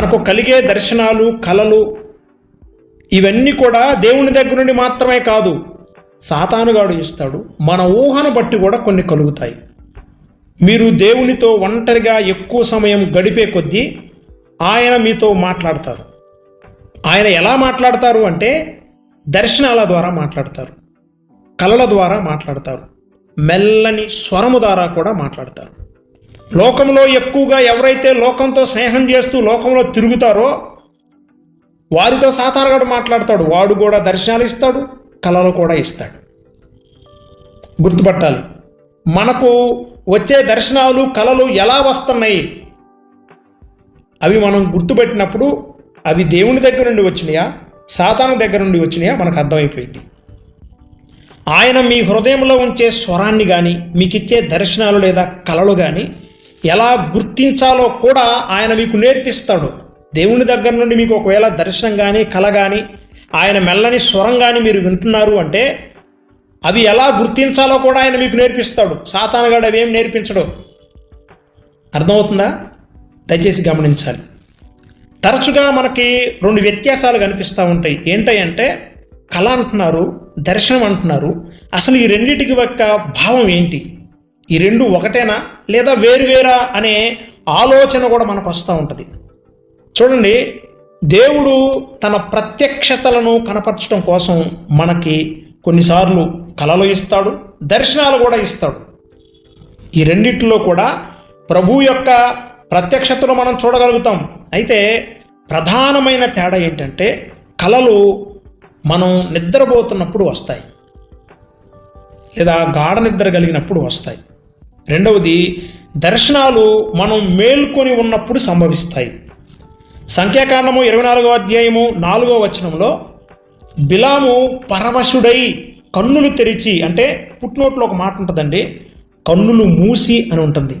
మనకు కలిగే దర్శనాలు కలలు ఇవన్నీ కూడా దేవుని దగ్గర నుండి మాత్రమే కాదు సాతానుగాడు ఇస్తాడు. మన ఊహను బట్టి కూడా కొన్ని కలుగుతాయి. మీరు దేవునితో ఒంటరిగా ఎక్కువ సమయం గడిపే కొద్దీ ఆయన మీతో మాట్లాడతారు. ఆయన ఎలా మాట్లాడతారు అంటే దర్శనాల ద్వారా మాట్లాడతారు కళల ద్వారా మాట్లాడతారు మెల్లని స్వరము ద్వారా కూడా మాట్లాడతారు. లోకంలో ఎక్కువగా ఎవరైతే లోకంతో స్నేహం చేస్తూ లోకంలో తిరుగుతారో వారితో సాతారగాడు మాట్లాడతాడు. వాడు కూడా దర్శనాలు ఇస్తాడు కళలు కూడా ఇస్తాడు. గుర్తుపట్టాలి. మనకు వచ్చే దర్శనాలు కళలు ఎలా వస్తున్నాయి? అవి మనం గుర్తుపెట్టినప్పుడు అవి దేవుని దగ్గర నుండి వచ్చినాయా? సాతాను దగ్గర నుండి వచ్చినాయా? మనకు అర్థమైపోయింది. ఆయన మీ హృదయంలో ఉంచే స్వరాన్ని కానీ మీకు ఇచ్చే దర్శనాలు లేదా కళలు కానీ ఎలా గుర్తించాలో కూడా ఆయన మీకు నేర్పిస్తాడు. దేవుని దగ్గర నుండి మీకు ఒకవేళ దర్శనం కానీ కళ కానీ ఆయన మెల్లని స్వరం కానీ మీరు వింటున్నారు అంటే అవి ఎలా గుర్తించాలో కూడా ఆయన మీకు నేర్పిస్తాడు. సాతానగాడు అవి ఏం నేర్పించడు. అర్థమవుతుందా? దయచేసి గమనించాలి. తరచుగా మనకి రెండు వ్యత్యాసాలు కనిపిస్తూ ఉంటాయి. ఏంటంటే కళ అంటున్నారు దర్శనం అంటున్నారు. అసలు ఈ రెండింటికి యొక్క భావం ఏంటి? ఈ రెండు ఒకటేనా లేదా వేరువేరా అనే ఆలోచన కూడా మనకు వస్తూ ఉంటుంది. చూడండి దేవుడు తన ప్రత్యక్షతలను కనపరచడం కోసం మనకి కొన్నిసార్లు కళలు ఇస్తాడు దర్శనాలు కూడా ఇస్తాడు. ఈ రెండిట్లో కూడా ప్రభు యొక్క ప్రత్యక్షతను మనం చూడగలుగుతాం. అయితే ప్రధానమైన తేడా ఏంటంటే కళలు మనం నిద్రపోతున్నప్పుడు వస్తాయి. లేదా గాఢ నిద్ర కలిగినప్పుడు వస్తాయి. రెండవది దర్శనాలు మనం మేల్కొని ఉన్నప్పుడు సంభవిస్తాయి. సంఖ్యాకాండము ఇరవై నాలుగో అధ్యాయము నాలుగో వచనంలో బిలాము పరవశుడై కన్నులు తెరిచి అంటే పుట్నోట్లో ఒక మాట ఉంటుందండి కన్నులు మూసి అని ఉంటుంది.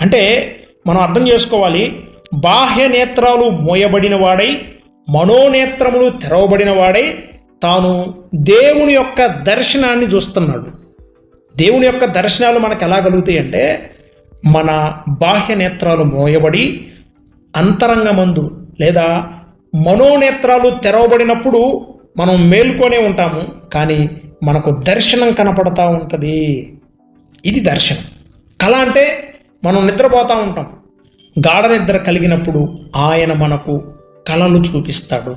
అంటే మనం అర్థం చేసుకోవాలి బాహ్య నేత్రాలు మోయబడిన వాడై మనోనేత్రములు తెరవబడిన వాడై తాను దేవుని యొక్క దర్శనాన్ని చూస్తున్నాడు. దేవుని యొక్క దర్శనాలు మనకు ఎలా కలుగుతాయి అంటే మన బాహ్య నేత్రాలు మోయబడి అంతరంగమందు లేదా మనోనేత్రాలు తెరవబడినప్పుడు మనం మేల్కొనే ఉంటాము కానీ మనకు దర్శనం కనపడతా ఉంటుంది. ఇది దర్శనం. కళ అంటే మనం నిద్రపోతూ ఉంటాం. గాఢ నిద్ర కలిగినప్పుడు ఆయన మనకు కళలు చూపిస్తాడు.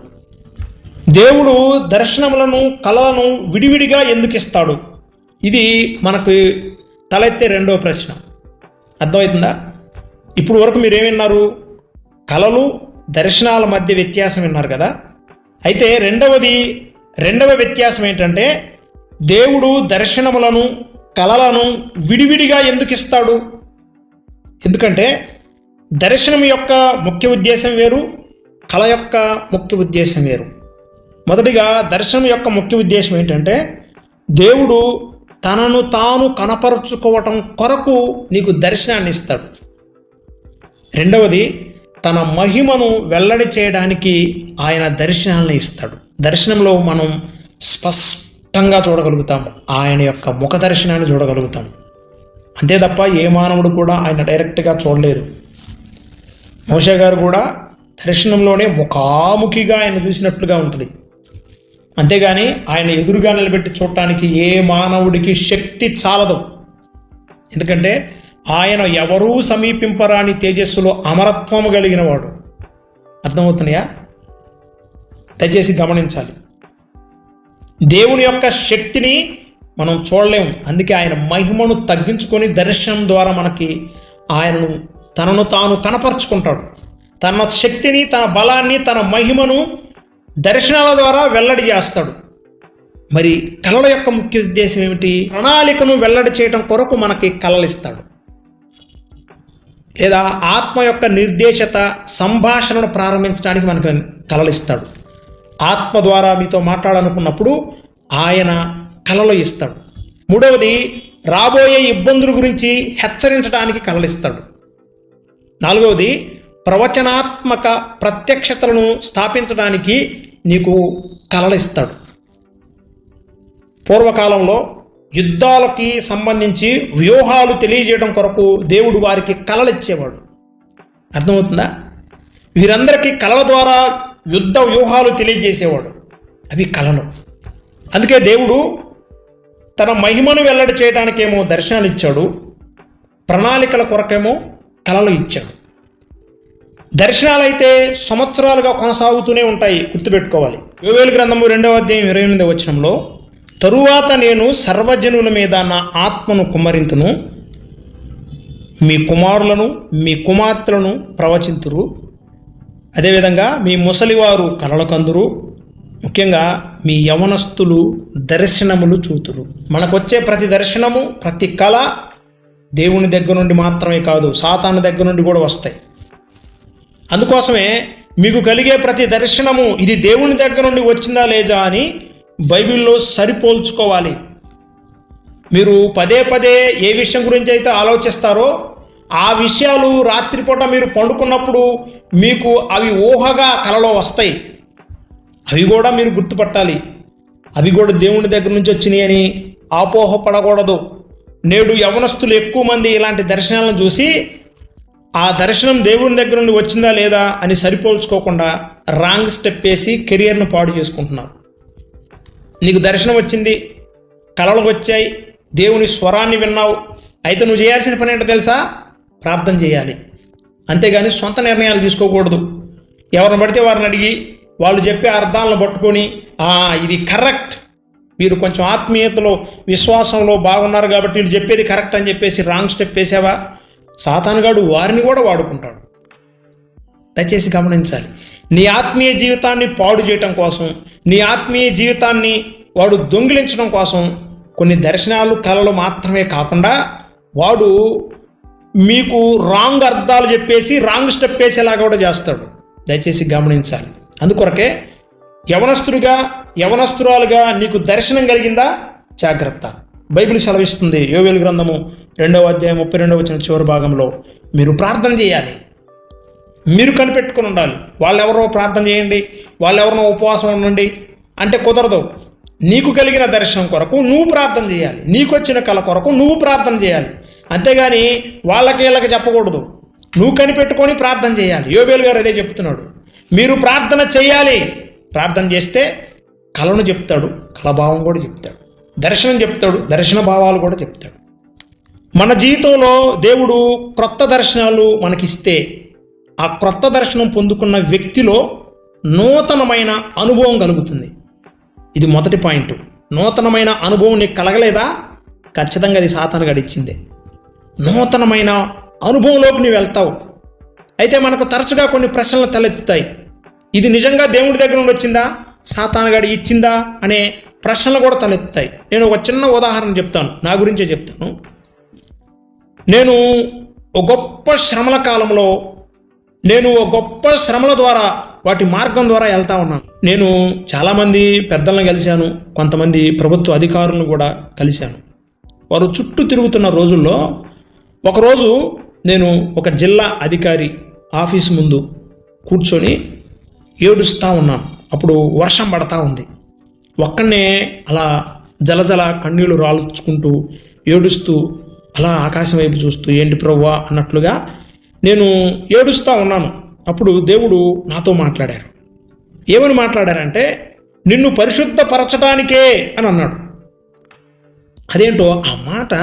దేవుడు దర్శనములను కళలను విడివిడిగా ఎందుకు ఇస్తాడు? ఇది మనకు తలెత్తే రెండవ ప్రశ్న. అర్థమవుతుందా? ఇప్పుడు వరకు మీరు ఏమిన్నారు కళలు దర్శనాల మధ్య వ్యత్యాసం విన్నారు కదా? అయితే రెండవది రెండవ వ్యత్యాసం ఏంటంటే దేవుడు దర్శనములను కళలను విడివిడిగా ఎందుకు ఇస్తాడు? ఎందుకంటే దర్శనం యొక్క ముఖ్య ఉద్దేశం వేరు కళ యొక్క ముఖ్య ఉద్దేశం వేరు. మొదటిగా దర్శనం యొక్క ముఖ్య ఉద్దేశం ఏంటంటే దేవుడు తనను తాను కనపరుచుకోవటం కొరకు నీకు దర్శనాన్ని ఇస్తాడు రెండవది తన మహిమను వెల్లడి చేయడానికి ఆయన దర్శనాలను ఇస్తాడు. దర్శనంలో మనం స్పష్టంగా చూడగలుగుతాం ఆయన యొక్క ముఖ దర్శనాన్ని చూడగలుగుతాం అంతే తప్ప ఏ మానవుడు కూడా ఆయన డైరెక్ట్గా చూడలేరు. మోషే గారు కూడా దర్శనంలోనే ముఖాముఖిగా ఆయన చూసినట్లుగా ఉంటుంది. అంతేగాని ఆయన ఎదురుగా నిలబెట్టి చూడటానికి ఏ మానవుడికి శక్తి చాలదు. ఎందుకంటే ఆయన ఎవరూ సమీపింపరాని తేజస్సులో అమరత్వము కలిగిన వాడు అర్థమవుతున్నాయా? దయచేసి గమనించాలి. దేవుని యొక్క శక్తిని మనం చూడలేము అందుకే ఆయన మహిమను తగ్గించుకొని దర్శనం ద్వారా మనకి ఆయనను తనను తాను కనపరుచుకుంటాడు. తన శక్తిని తన బలాన్ని తన మహిమను దర్శనాల ద్వారా వెల్లడి చేస్తాడు. మరి కళల యొక్క ముఖ్య ఉద్దేశం ఏమిటి? ప్రణాళికను వెల్లడి చేయడం కొరకు మనకి కలలిస్తాడు లేదా ఆత్మ యొక్క నిర్దేశత సంభాషణను ప్రారంభించడానికి మనకి కలలిస్తాడు ఇస్తాడు. ఆత్మ ద్వారా మీతో మాట్లాడాలనుకున్నప్పుడు ఆయన కళలు ఇస్తాడు. మూడవది రాబోయే ఇబ్బందుల గురించి హెచ్చరించడానికి కలలిస్తాడు నాలుగవది ప్రవచనాత్మక ప్రత్యక్షతలను స్థాపించడానికి నీకు కలలిస్తాడు. పూర్వకాలంలో యుద్ధాలకి సంబంధించి వ్యూహాలు తెలియజేయడం కొరకు దేవుడు వారికి కలలిచ్చేవాడు. అర్థమవుతుందా? వీరందరికీ కళల ద్వారా యుద్ధ వ్యూహాలు తెలియజేసేవాడు. అవి కళలు అందుకే దేవుడు తన మహిమను వెల్లడి చేయడానికేమో దర్శనాలు ఇచ్చాడు. ప్రణాళికల కొరకేమో కళలు ఇచ్చాడు. దర్శనాలు అయితే సంవత్సరాలుగా కొనసాగుతూనే ఉంటాయి గుర్తుపెట్టుకోవాలి. యోవేలు గ్రంథము రెండవ అధ్యాయం ఇరవై ఎనిమిది వచనంలో తరువాత నేను సర్వజనుల మీద నా ఆత్మను కుమ్మరింతును మీ కుమారులను మీ కుమార్తెలను ప్రవచింతురు. అదేవిధంగా మీ ముసలివారు కలల కందురు ముఖ్యంగా మీ యవనస్తులు దర్శనములు చూతురు. మనకొచ్చే ప్రతి దర్శనము ప్రతి కళ దేవుని దగ్గర నుండి మాత్రమే కాదు సాతాను దగ్గర నుండి కూడా వస్తాయి. అందుకోసమే మీకు కలిగే ప్రతి దర్శనము ఇది దేవుని దగ్గర నుండి వచ్చిందా లేదా అని బైబిల్లో సరిపోల్చుకోవాలి. మీరు పదే పదే ఏ విషయం గురించి అయితే ఆలోచిస్తారో ఆ విషయాలు రాత్రిపూట మీరు పండుకున్నప్పుడు మీకు అవి ఊహగా కలలో వస్తాయి. అవి కూడా మీరు గుర్తుపట్టాలి. అవి కూడా దేవుని దగ్గర నుంచి వచ్చినాయి అని ఆపోహపడకూడదు. నేడు యవనస్తులు ఎక్కువ మంది ఇలాంటి దర్శనాలను చూసి ఆ దర్శనం దేవుని దగ్గర నుండి వచ్చిందా లేదా అని సరిపోల్చుకోకుండా రాంగ్ స్టెప్ వేసి కెరియర్ను పాడు చేసుకుంటున్నారు నీకు దర్శనం వచ్చింది కళలు వచ్చాయి దేవుని స్వరాన్ని విన్నావు. అయితే నువ్వు చేయాల్సిన పని ఏంటో తెలుసా? ప్రార్థన చేయాలి. అంతేగాని సొంత నిర్ణయాలు తీసుకోకూడదు. ఎవరిని పడితే వారిని అడిగి వాళ్ళు చెప్పే అర్థాలను పట్టుకొని ఇది కరెక్ట్. మీరు కొంచెం ఆత్మీయతలో విశ్వాసంలో బాగున్నారు కాబట్టి వీళ్ళు చెప్పేది కరెక్ట్ అని చెప్పేసి రాంగ్ స్టెప్ వేసావా? సాతానుగాడు వారిని కూడా వాడుకుంటాడు. దయచేసి గమనించాలి. నీ ఆత్మీయ జీవితాన్ని పాడు చేయటం కోసం నీ ఆత్మీయ జీవితాన్ని వాడు దొంగిలించడం కోసం కొన్ని దర్శనాలు కళలు మాత్రమే కాకుండా వాడు మీకు రాంగ్ అర్థాలు చెప్పేసి రాంగ్ స్టెప్ వేసేలాగా కూడా చేస్తాడు. దయచేసి గమనించాలి. అందుకొరకే యవనస్తుడిగా యవనస్తురాలుగా నీకు దర్శనం కలిగిందా? జాగ్రత్త. బైబిల్ సెలవిస్తుంది. యోవేలు గ్రంథము రెండవ అధ్యాయం ముప్పై రెండవ వచ్చిన చివరి భాగంలో మీరు ప్రార్థన చేయాలి. మీరు కనిపెట్టుకుని ఉండాలి. వాళ్ళెవరో ప్రార్థన చేయండి. వాళ్ళెవరినో ఉపవాసం ఉండండి. అంటే కుదరదు. నీకు కలిగిన దర్శనం కొరకు నువ్వు ప్రార్థన చేయాలి. నీకు వచ్చిన కళ కొరకు నువ్వు ప్రార్థన చేయాలి. అంతేగాని వాళ్ళకి వీళ్ళకి చెప్పకూడదు. నువ్వు కనిపెట్టుకొని ప్రార్థన చేయాలి. యోబేలు గారు అదే చెప్తున్నాడు. మీరు ప్రార్థన చేయాలి. ప్రార్థన చేస్తే కళను చెప్తాడు. కళభావం కూడా చెప్తాడు. దర్శనం చెప్తాడు దర్శన భావాలు కూడా చెప్తాడు. మన జీవితంలో దేవుడు క్రొత్త దర్శనాలు మనకిస్తే ఆ క్రొత్త దర్శనం పొందుకున్న వ్యక్తిలో నూతనమైన అనుభవం కలుగుతుంది. ఇది మొదటి పాయింట్. నూతనమైన అనుభవం నీకు కలగలేదా? ఖచ్చితంగా అది సాతాను గడిచిందే నూతనమైన అనుభవంలోకి నువ్వు వెళ్తావు. అయితే మనకు తరచుగా కొన్ని ప్రశ్నలు తలెత్తుతాయి. ఇది నిజంగా దేవుడి దగ్గర నుండి వచ్చిందా? సాతానగాడి ఇచ్చిందా? అనే ప్రశ్నలు కూడా తలెత్తాయి. నేను ఒక చిన్న ఉదాహరణ చెప్తాను. నా గురించే చెప్తాను. నేను ఒక గొప్ప శ్రమల కాలంలో నేను ఒక గొప్ప శ్రమల ద్వారా వాటి మార్గం ద్వారా వెళ్తా ఉన్నాను. నేను చాలామంది పెద్దలను కలిశాను. కొంతమంది ప్రభుత్వ అధికారులను కూడా కలిశాను. వారు చుట్టూ తిరుగుతున్న రోజుల్లో ఒకరోజు నేను ఒక జిల్లా అధికారి ఆఫీస్ ముందు కూర్చొని ఏడుస్తూ ఉన్నాను. అప్పుడు వర్షం పడతా ఉంది. ఒక్కనే అలా జలజల కన్నీళ్ళు రాల్చుకుంటూ ఏడుస్తూ అలా ఆకాశం వైపు చూస్తూ ఏంటి ప్రవ్వా? అన్నట్లుగా నేను ఏడుస్తూ ఉన్నాను. అప్పుడు దేవుడు నాతో మాట్లాడారు. ఏమని మాట్లాడారంటే నిన్ను పరిశుద్ధపరచడానికే అని అన్నాడు. అదేంటో ఆ మాట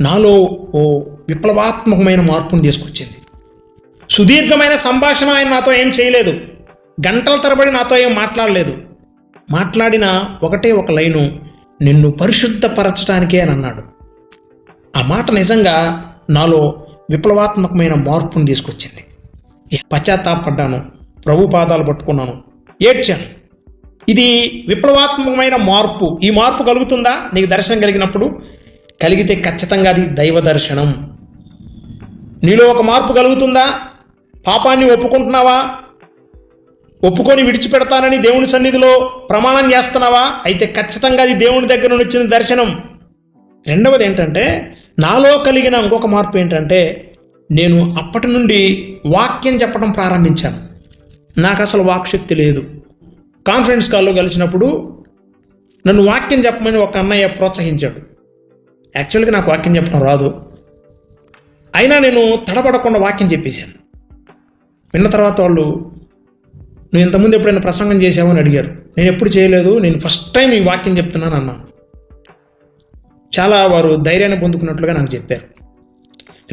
నాలో ఓ విప్లవాత్మకమైన మార్పును తీసుకొచ్చింది. సుదీర్ఘమైన సంభాషణ ఆయన నాతో ఏం చేయలేదు. గంటల తరబడి నాతో ఏం మాట్లాడలేదు. మాట్లాడిన ఒకటే ఒక లైను నిన్ను పరిశుద్ధపరచడానికే అని అన్నాడు. ఆ మాట నిజంగా నాలో విప్లవాత్మకమైన మార్పును తీసుకొచ్చింది. పశ్చాత్తాపడ్డాను ప్రభు పాదాలు పట్టుకున్నాను ఏడ్చాను. ఇది విప్లవాత్మకమైన మార్పు. ఈ మార్పు కలుగుతుందా? నీకు దర్శనం కలిగినప్పుడు? కలిగితే ఖచ్చితంగా అది దైవ దర్శనం. నీలో ఒక మార్పు కలుగుతుందా? పాపాన్ని ఒప్పుకుంటున్నావా? ఒప్పుకొని విడిచిపెడతానని దేవుని సన్నిధిలో ప్రమాణం చేస్తున్నావా? అయితే ఖచ్చితంగా అది దేవుని దగ్గర నుండి వచ్చిన దర్శనం. రెండవది ఏంటంటే నాలో కలిగిన ఇంకొక మార్పు ఏంటంటే నేను అప్పటి నుండి వాక్యం చెప్పడం ప్రారంభించాను. నాకు అసలు వాక్శక్తి లేదు. కాన్ఫరెన్స్ కాల్లో కలిసినప్పుడు నన్ను వాక్యం చెప్పమని ఒక అన్నయ్య ప్రోత్సహించాడు. యాక్చువల్గా నాకు వాక్యం చెప్పడం రాదు. అయినా నేను తడబడకుండా వాక్యం చెప్పేశాను. విన్న తర్వాత వాళ్ళు నువ్వు ఇంతకుముందు ఎప్పుడైనా ప్రసంగం చేసావు అని అడిగారు. నేను ఎప్పుడు చేయలేదు నేను ఫస్ట్ టైం ఈ వాక్యం చెప్తున్నాను అన్నాను. చాలా వారు ధైర్యాన్ని పొందుకున్నట్లుగా నాకు చెప్పారు.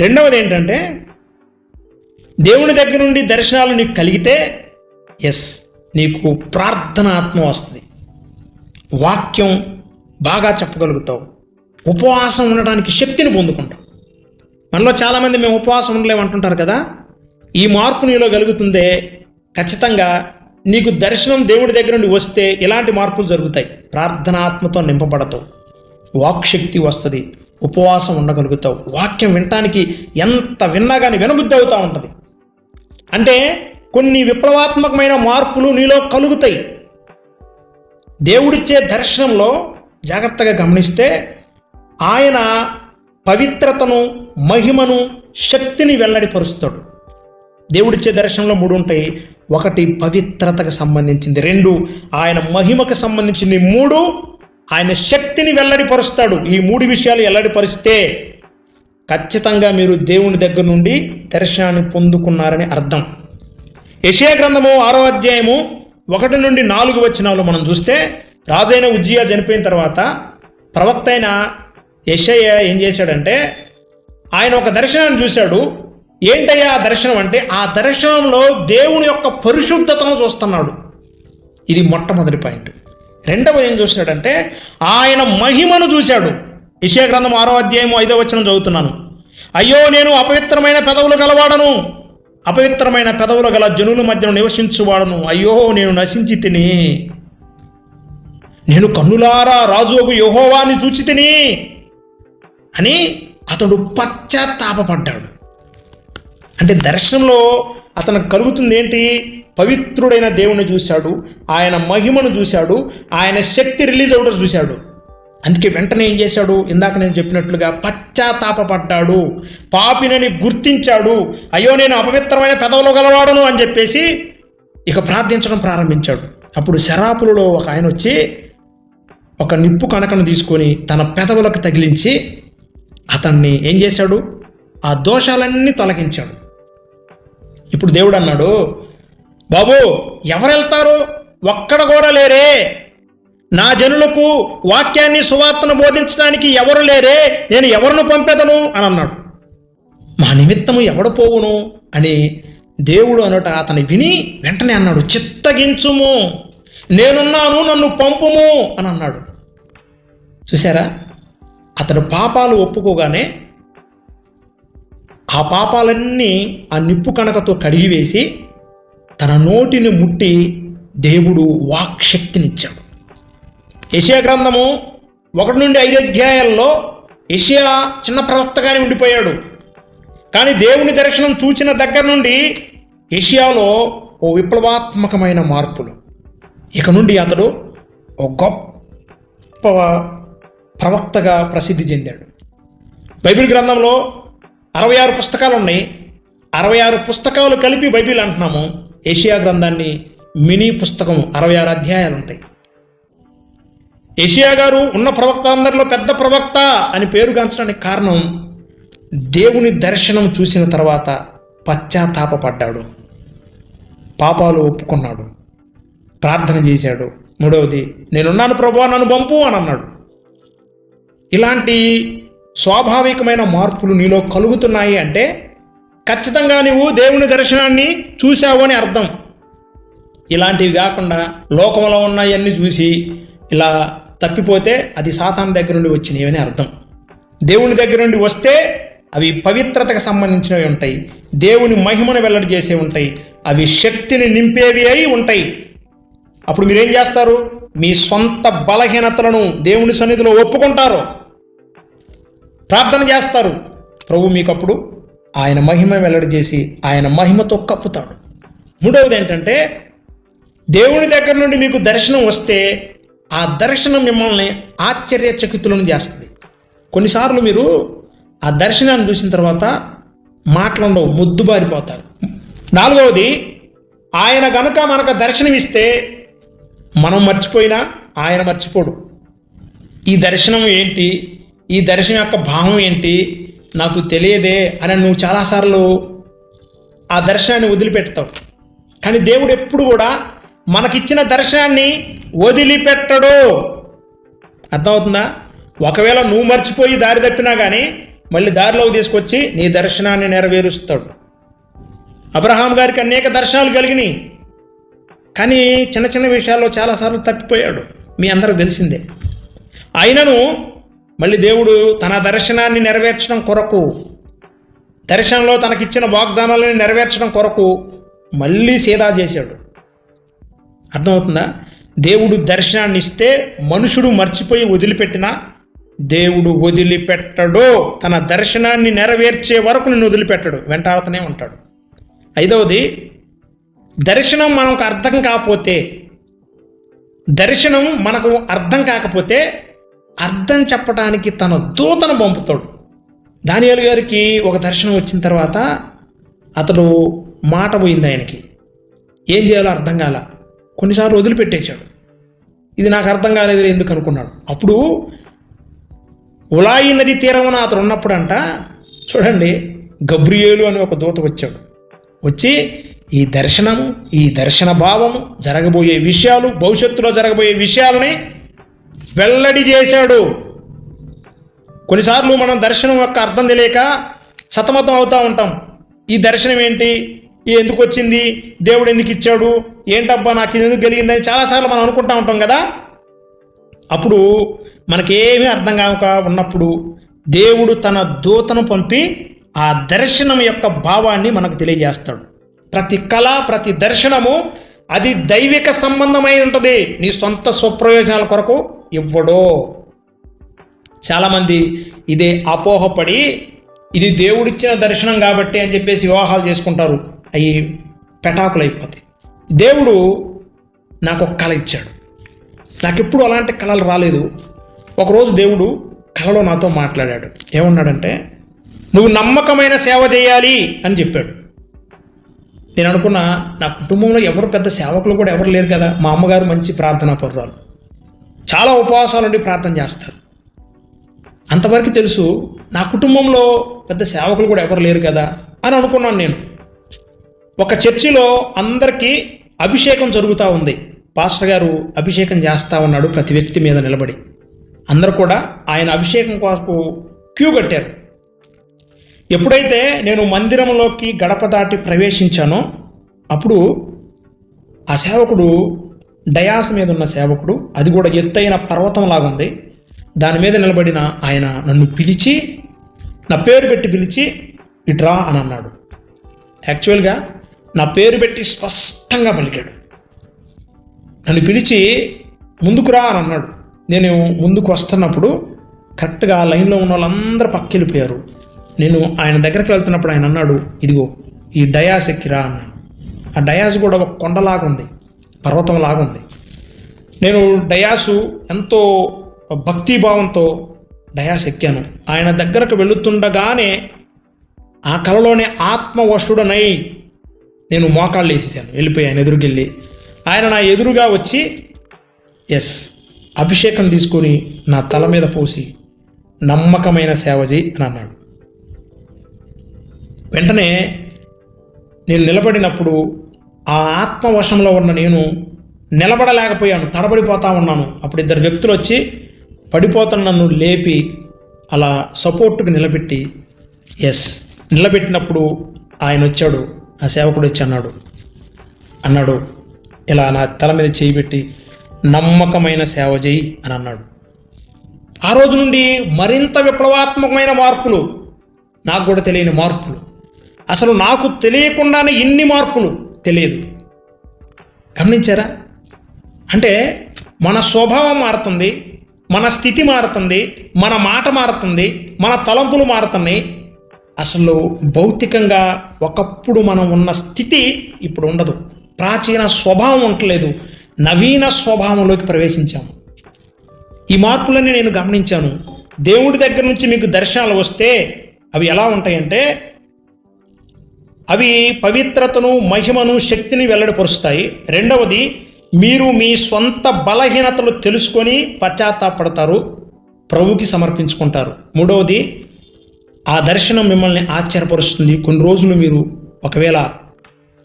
రెండవది ఏంటంటే దేవుని దగ్గర నుండి దర్శనాలు నీకు కలిగితే ఎస్ నీకు ప్రార్థన ఆత్మ వస్తుంది. వాక్యం బాగా చెప్పగలుగుతావు. ఉపవాసం ఉండడానికి శక్తిని పొందుకుంటాం మనలో చాలామంది మేము ఉపవాసం ఉండలేము అంటుంటారు కదా ఈ మార్పు నీలో కలుగుతుందే ఖచ్చితంగా నీకు దర్శనం దేవుడి దగ్గర నుండి వస్తే ఇలాంటి మార్పులు జరుగుతాయి? ప్రార్థనాత్మతో నింపబడతావు. వాక్శక్తి వస్తుంది ఉపవాసం ఉండగలుగుతావు. వాక్యం వినటానికి ఎంత విన్నా కానీ వినబుద్ధి అవుతూ ఉంటుంది. అంటే కొన్ని విప్లవాత్మకమైన మార్పులు నీలో కలుగుతాయి. దేవుడిచ్చే దర్శనంలో జాగ్రత్తగా గమనిస్తే ఆయన పవిత్రతను మహిమను శక్తిని వెల్లడిపరుస్తాడు దేవుడిచ్చే దర్శనంలో మూడు ఉంటాయి. ఒకటి పవిత్రతకు సంబంధించింది. రెండు ఆయన మహిమకు సంబంధించింది. మూడు ఆయన శక్తిని వెల్లడిపరుస్తాడు ఈ మూడు విషయాలు వెల్లడిపరిస్తే ఖచ్చితంగా మీరు దేవుని దగ్గర నుండి దర్శనాన్ని పొందుకున్నారని అర్థం. యశయ గ్రంథము ఆరో అధ్యాయము ఒకటి నుండి నాలుగు వచనాలు మనం చూస్తే రాజైన ఉజ్జియా చనిపోయిన తర్వాత ప్రవక్త అయిన యశయ్య ఏం చేశాడంటే ఆయన ఒక దర్శనాన్ని చూశాడు. ఏంటయ్యా ఆ దర్శనం అంటే? ఆ దర్శనంలో దేవుని యొక్క పరిశుద్ధతను చూస్తున్నాడు. ఇది మొట్టమొదటి పాయింట్. రెండవ ఏం చూసినాడంటే ఆయన మహిమను చూశాడు. ఇషయ గ్రంథం ఆరో అధ్యాయం ఐదో వచనం చదువుతున్నాను. అయ్యో నేను అపవిత్రమైన పెదవులు గలవాడను. అపవిత్రమైన పెదవులు గల జనుల మధ్యన నివసించువాడను. అయ్యో నేను నశించి తిని. నేను కన్నులారా రాజుకు యహోవాని చూచి తిని అని అతడు పశ్చాత్తాపడ్డాడు అంటే దర్శనంలో అతనికి కలుగుతుంది ఏంటి పవిత్రుడైన దేవుణ్ణి చూశాడు ఆయన మహిమను చూశాడు ఆయన శక్తి రిలీజ్ అవడం చూశాడు. అందుకే వెంటనే ఏం చేశాడు? ఇందాక నేను చెప్పినట్లుగా పశ్చాత్తాపడ్డాడు పాపినని గుర్తించాడు అయ్యో నేను అపవిత్రమైన పెదవులు గలవాడను అని చెప్పేసి ఇక ప్రార్థించడం ప్రారంభించాడు. అప్పుడు శరాపులలో ఒక ఆయన వచ్చి ఒక నిప్పు కణకను తీసుకొని తన పెదవులకు తగిలించి అతన్ని ఏం చేశాడు? ఆ దోషాలన్నీ తొలగించాడు. ఇప్పుడు దేవుడు అన్నాడు బాబు ఎవరు వెళ్తారు ఒక్కడ కూడా లేరే. నా జనులకు వాక్యాన్ని సువార్తను బోధించడానికి ఎవరు లేరే? నేను ఎవరిని పంపెదను? అని అన్నాడు. మా నిమిత్తము ఎవడు పోవును? అని దేవుడు అనట అతని విని వెంటనే అన్నాడు చిత్తగించుము. నేనున్నాను నన్ను పంపుము. అని అన్నాడు. చూసారా అతడు పాపాలు ఒప్పుకోగానే ఆ పాపాలన్నీ ఆ నిప్పు కణకతో కడిగివేసి తన నోటిని ముట్టి దేవుడు వాక్శక్తినిచ్చాడు. యషియా గ్రంథము ఒకటి నుండి ఐదు అధ్యాయాల్లో యషియా చిన్న ప్రవక్తగానే ఉండిపోయాడు. కానీ దేవుని దర్శనం చూచిన దగ్గర నుండి ఏషియాలో ఓ విప్లవాత్మకమైన మార్పులు. ఇక నుండి అతడు ఓ గొప్ప ప్రవక్తగా ప్రసిద్ధి చెందాడు. బైబిల్ గ్రంథంలో అరవై ఆరు పుస్తకాలు ఉన్నాయి అరవై ఆరు పుస్తకాలు కలిపి బైబిల్ అంటున్నాము. ఏషియా గ్రంథాన్ని మినీ పుస్తకం అరవై ఆరు అధ్యాయాలు ఉంటాయి ఏషియా గారు ఉన్న ప్రవక్త అందరిలో పెద్ద ప్రవక్త అని పేరుగాంచడానికి కారణం దేవుని దర్శనం చూసిన తర్వాత పశ్చాత్తాపడ్డాడు పాపాలు ఒప్పుకున్నాడు. ప్రార్థన చేశాడు. మూడవది నేనున్నాను ప్రభు నన్ను పంపు అని అన్నాడు. ఇలాంటి స్వాభావికమైన మార్పులు నీలో కలుగుతున్నాయి అంటే ఖచ్చితంగా నువ్వు దేవుని దర్శనాన్ని చూశావు అని అర్థం. ఇలాంటివి కాకుండా లోకంలో ఉన్నాయన్నీ చూసి ఇలా తప్పిపోతే అది సాతాన్ దగ్గర నుండి వచ్చినవి అని అర్థం. దేవుని దగ్గర నుండి వస్తే అవి పవిత్రతకు సంబంధించినవి ఉంటాయి. దేవుని మహిమను వెల్లడి చేసే ఉంటాయి. అవి శక్తిని నింపేవి అయి ఉంటాయి. అప్పుడు మీరేం చేస్తారు? మీ సొంత బలహీనతలను దేవుని సన్నిధిలో ఒప్పుకుంటారు. ప్రార్థన చేస్తారు. ప్రభు మీకు అప్పుడు ఆయన మహిమ వెల్లడి చేసి ఆయన మహిమతో కప్పుతాడు. మూడవది ఏంటంటే దేవుని దగ్గర నుండి మీకు దర్శనం వస్తే ఆ దర్శనం మిమ్మల్ని ఆశ్చర్యచకితులను చేస్తుంది. కొన్నిసార్లు మీరు ఆ దర్శనాన్ని చూసిన తర్వాత మాట్లాడవు ముద్దుబారిపోతారు. నాలుగవది ఆయన గనుక మనకు దర్శనమిస్తే మనం మర్చిపోయినా ఆయన మర్చిపోడు. ఈ దర్శనం ఏంటి? ఈ దర్శనం యొక్క భావం ఏంటి? నాకు తెలియదే అని నువ్వు చాలాసార్లు ఆ దర్శనాన్ని వదిలిపెడతావు. కానీ దేవుడు ఎప్పుడు కూడా మనకిచ్చిన దర్శనాన్ని వదిలిపెట్టడు. అర్థమవుతుందా? ఒకవేళ నువ్వు మర్చిపోయి దారి తప్పినా కానీ మళ్ళీ దారిలోకి తీసుకొచ్చి నీ దర్శనాన్ని నెరవేరుస్తాడు. అబ్రహాం గారికి అనేక దర్శనాలు కలిగినాయి. కానీ చిన్న చిన్న విషయాల్లో చాలాసార్లు తప్పిపోయాడు. మీ అందరికి తెలిసిందే. అయినను మళ్ళీ దేవుడు తన దర్శనాన్ని నెరవేర్చడం కొరకు దర్శనంలో తనకిచ్చిన వాగ్దానాలను నెరవేర్చడం కొరకు మళ్ళీ సీదా చేశాడు. అర్థమవుతుందా? దేవుడు దర్శనాన్ని ఇస్తే మనుషుడు మర్చిపోయి వదిలిపెట్టినా దేవుడు వదిలిపెట్టడో. తన దర్శనాన్ని నెరవేర్చే వరకు నిన్ను వదిలిపెట్టడు. వెంటాడుతూనే ఉంటాడు. ఐదవది దర్శనం మనకు అర్థం కాకపోతే దర్శనం మనకు అర్థం కాకపోతే అర్థం చెప్పడానికి తన దూతను పంపుతాడు. దానియాలు గారికి ఒక దర్శనం వచ్చిన తర్వాత అతడు మాట పోయింది ఆయనకి. ఏం చేయాలో అర్థం కాల. కొన్నిసార్లు వదిలిపెట్టేశాడు. ఇది నాకు అర్థం కాలేదు ఎందుకు అనుకున్నాడు. అప్పుడు ఉలాయి నది తీరమున అతడు ఉన్నప్పుడు అంట చూడండి గబ్రియేలు అని ఒక దూత వచ్చాడు. వచ్చి ఈ దర్శనము ఈ దర్శన భావము జరగబోయే విషయాలు భవిష్యత్తులో జరగబోయే విషయాలని వెల్లడి చేశాడు. కొన్నిసార్లు మనం దర్శనం యొక్క అర్థం తెలియక సతమతం అవుతూ ఉంటాం. ఈ దర్శనం ఏంటి? ఈ ఎందుకు వచ్చింది? దేవుడు ఎందుకు ఇచ్చాడు? ఏంటబ్బా నాకు ఇది ఎందుకు కలిగిందని చాలాసార్లు మనం అనుకుంటా ఉంటాం కదా? అప్పుడు మనకేమీ అర్థం కాక ఉన్నప్పుడు దేవుడు తన దూతను పంపి ఆ దర్శనం యొక్క భావాన్ని మనకు తెలియజేస్తాడు. ప్రతి కళ ప్రతి దర్శనము అది దైవిక సంబంధమై ఉంటుంది నీ సొంత స్వప్రయోజనాల కొరకు ఇవ్వడో చాలామంది ఇదే అపోహపడి ఇది దేవుడిచ్చిన దర్శనం కాబట్టి అని చెప్పేసి వివాహాలు చేసుకుంటారు. అవి పెటాకులు అయిపోతాయి దేవుడు నాకు ఒక కళ ఇచ్చాడు. నాకు ఎప్పుడు అలాంటి కళలు రాలేదు. ఒకరోజు దేవుడు కళలో నాతో మాట్లాడాడు. ఏమన్నాడంటే నువ్వు నమ్మకమైన సేవ చేయాలి అని చెప్పాడు. నేను అనుకున్నా నా కుటుంబంలో ఎవరు పెద్ద సేవకులు కూడా ఎవరు లేరు కదా. మా అమ్మగారు మంచి ప్రార్థనా పరురాలు. చాలా ఉపవాసాలు ఉండి ప్రార్థన చేస్తారు. అంతవరకు తెలుసు నా కుటుంబంలో పెద్ద సేవకులు కూడా ఎవరు లేరు కదా అని అనుకున్నాను నేను. ఒక చర్చిలో అందరికీ అభిషేకం జరుగుతూ ఉంది. పాస్టర్ గారు అభిషేకం చేస్తూ ఉన్నాడు ప్రతి వ్యక్తి మీద నిలబడి. అందరూ కూడా ఆయన అభిషేకం కొరకు క్యూ కట్టారు. ఎప్పుడైతే నేను మందిరంలోకి గడప దాటి ప్రవేశించానో అప్పుడు ఆ సేవకుడు డయాస్ మీద ఉన్న సేవకుడు అది కూడా ఎత్తైన పర్వతంలాగుంది దాని మీద నిలబడిన ఆయన నన్ను పిలిచి నా పేరు పెట్టి పిలిచి ఇట్రా అని అన్నాడు. యాక్చువల్గా నా పేరు పెట్టి స్పష్టంగా పలికాడు. నన్ను పిలిచి ముందుకు రా అని అన్నాడు. నేను ముందుకు వస్తున్నప్పుడు కరెక్ట్గా లైన్లో ఉన్న వాళ్ళందరూ పక్కెళ్ళిపోయారు నేను ఆయన దగ్గరికి వెళ్తున్నప్పుడు ఆయన అన్నాడు ఇదిగో ఈ డయాస్ ఎక్కిరా అన్నాడు. ఆ డయాస్ కూడా ఒక కొండలాగా ఉంది. పర్వతం లాగా ఉంది నేను డయాసు ఎంతో భక్తిభావంతో డయాస్ ఎక్కాను ఆయన దగ్గరకు వెళుతుండగానే ఆ కలలోనే ఆత్మవశుడనై నేను మోకాళ్ళు వేసేసాను. వెళ్ళిపోయి ఆయన ఆయన నా ఎదురుగా వచ్చి ఎస్ అభిషేకం తీసుకొని నా తల మీద పోసి నమ్మకమైన సేవజీ అని అన్నాడు. వెంటనే నేను నిలబడినప్పుడు ఆ ఆత్మవశంలో ఉన్న నేను నిలబడలేకపోయాను తడబడిపోతా ఉన్నాను. అప్పుడు ఇద్దరు వ్యక్తులు వచ్చి పడిపోతున్న నన్ను లేపి అలా సపోర్ట్కి నిలబెట్టి ఎస్ నిలబెట్టినప్పుడు ఆయన వచ్చాడు ఆ సేవకుడు వచ్చి అన్నాడు. అన్నాడు ఇలా నా తల మీద చేయి పెట్టి నమ్మకమైన సేవ చేయి అని అన్నాడు. ఆ రోజు నుండి మరింత విప్లవాత్మకమైన మార్పులు నాకు కూడా తెలియని మార్పులు. అసలు నాకు తెలియకుండానే ఇన్ని మార్పులు. తెలియదు. గమనించారా? అంటే మన స్వభావం మారుతుంది మన స్థితి మారుతుంది మన మాట మారుతుంది మన తలంపులు మారుతున్నాయి. అసలు భౌతికంగా ఒకప్పుడు మనం ఉన్న స్థితి ఇప్పుడు ఉండదు. ప్రాచీన స్వభావం ఉండలేదు. నవీన స్వభావంలోకి ప్రవేశించాము. ఈ మార్పులన్నీ నేను గమనించాను. దేవుడి దగ్గర నుంచి మీకు దర్శనాలు వస్తే అవి ఎలా ఉంటాయంటే అవి పవిత్రతను మహిమను శక్తిని వెల్లడిపరుస్తాయి. రెండవది మీరు మీ స్వంత బలహీనతలు తెలుసుకొని పశ్చాత్తాపడతారు ప్రభుకి సమర్పించుకుంటారు. మూడవది ఆ దర్శనం మిమ్మల్ని ఆశ్చర్యపరుస్తుంది. కొన్ని రోజులు మీరు ఒకవేళ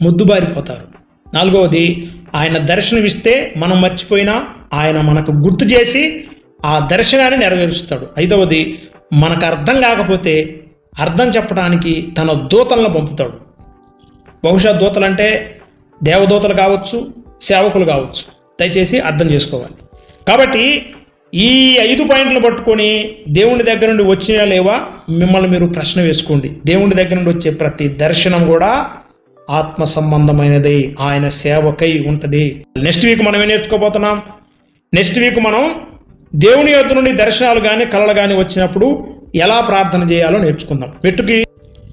ముద్దుబారిపోతారు. నాలుగవది ఆయన దర్శనమిస్తే మనం మర్చిపోయినా ఆయన మనకు గుర్తు చేసి ఆ దర్శనాన్ని నెరవేరుస్తాడు. ఐదవది మనకు అర్థం కాకపోతే అర్థం చెప్పడానికి తన దూతలను పంపుతాడు. బహుశా దూతలు అంటే దేవదూతలు కావచ్చు సేవకులు కావచ్చు. దయచేసి అర్థం చేసుకోవాలి. కాబట్టి ఈ ఐదు పాయింట్లు పట్టుకొని దేవుని దగ్గర నుండి వచ్చినా లేవా మిమ్మల్ని మీరు ప్రశ్న వేసుకోండి. దేవుని దగ్గర నుండి వచ్చే ప్రతి దర్శనం కూడా ఆత్మ సంబంధమైనది. ఆయన సేవకై ఉంటుంది. నెక్స్ట్ వీక్ మనం ఏం నేర్చుకోబోతున్నాం? నెక్స్ట్ వీక్ మనం దేవుని యొద్ నుండి దర్శనాలు కానీ కళలు కానీ వచ్చినప్పుడు ఎలా ప్రార్థన చేయాలో నేర్చుకుందాం. మెట్టుకి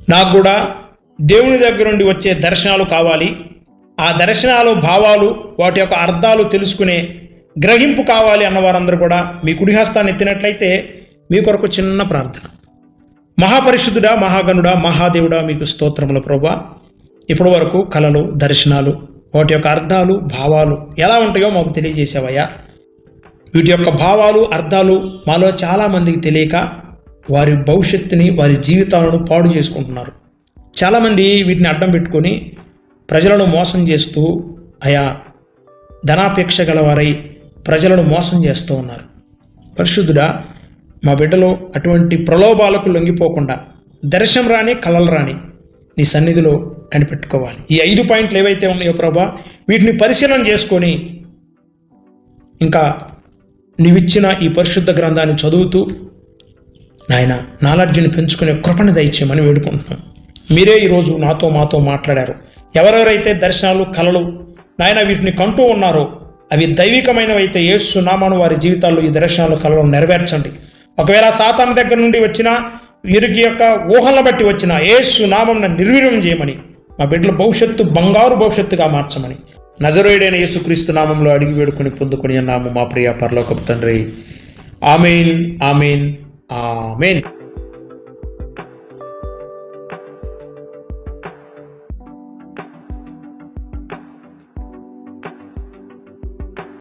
నాకు కూడా దేవుని దగ్గర నుండి వచ్చే దర్శనాలు కావాలి. ఆ దర్శనాలు భావాలు వాటి యొక్క అర్థాలు తెలుసుకునే గ్రహింపు కావాలి అన్న వారందరూ కూడా మీ కుడిహస్తాన్ని ఎత్తినట్లయితే మీ కొరకు చిన్న ప్రార్థన. మహాపరిశుద్ధుడా మహాగణుడా మహాదేవుడా మీకు స్తోత్రముల ప్రభా ఇప్పటి వరకు కళలు దర్శనాలు వాటి యొక్క అర్థాలు భావాలు ఎలా ఉంటాయో మాకు తెలియజేసావయ్యా వీటి యొక్క భావాలు అర్థాలు మాలో చాలామందికి తెలియక వారి భవిష్యత్తుని వారి జీవితాలను పాడు చేసుకుంటున్నారు. చాలామంది వీటిని అడ్డం పెట్టుకొని ప్రజలను మోసం చేస్తూ అయా ధనాపేక్ష గలవారై ప్రజలను మోసం చేస్తూ ఉన్నారు. పరిశుద్ధుడా మా బిడ్డలో అటువంటి ప్రలోభాలకు లొంగిపోకుండా దర్శనం రాని కలలు రాని నీ సన్నిధిలో కనిపెట్టుకోవాలి. ఈ ఐదు పాయింట్లు ఏవైతే ఉన్నాయో ప్రభా వీటిని పరిశీలన చేసుకొని ఇంకా నీవిచ్చిన ఈ పరిశుద్ధ గ్రంథాన్ని చదువుతూ నాయన నాలెడ్జ్ని పెంచుకునే కృపణ దయచేయమని వేడుకుంటున్నాం. మీరే ఈరోజు నాతో మాతో మాట్లాడారు. ఎవరెవరైతే దర్శనాలు కళలు నాయన వీటిని కంటూ ఉన్నారో అవి దైవికమైనవైతే యేసు నామాను వారి జీవితాల్లో ఈ దర్శనాలు కళలను నెరవేర్చండి. ఒకవేళ సాతాను దగ్గర నుండి వచ్చిన వీరికి యొక్క ఊహలను బట్టి వచ్చిన యేసు నామం నిర్వీర్యం చేయమని మా బిడ్డల భవిష్యత్తు బంగారు భవిష్యత్తుగా మార్చమని నజరేయుడైన యేసుక్రీస్తు నామంలో అడిగి వేడుకొని పొందుకొని నాము మా ప్రియ పరలోకపు తండ్రి. Amen amen amen.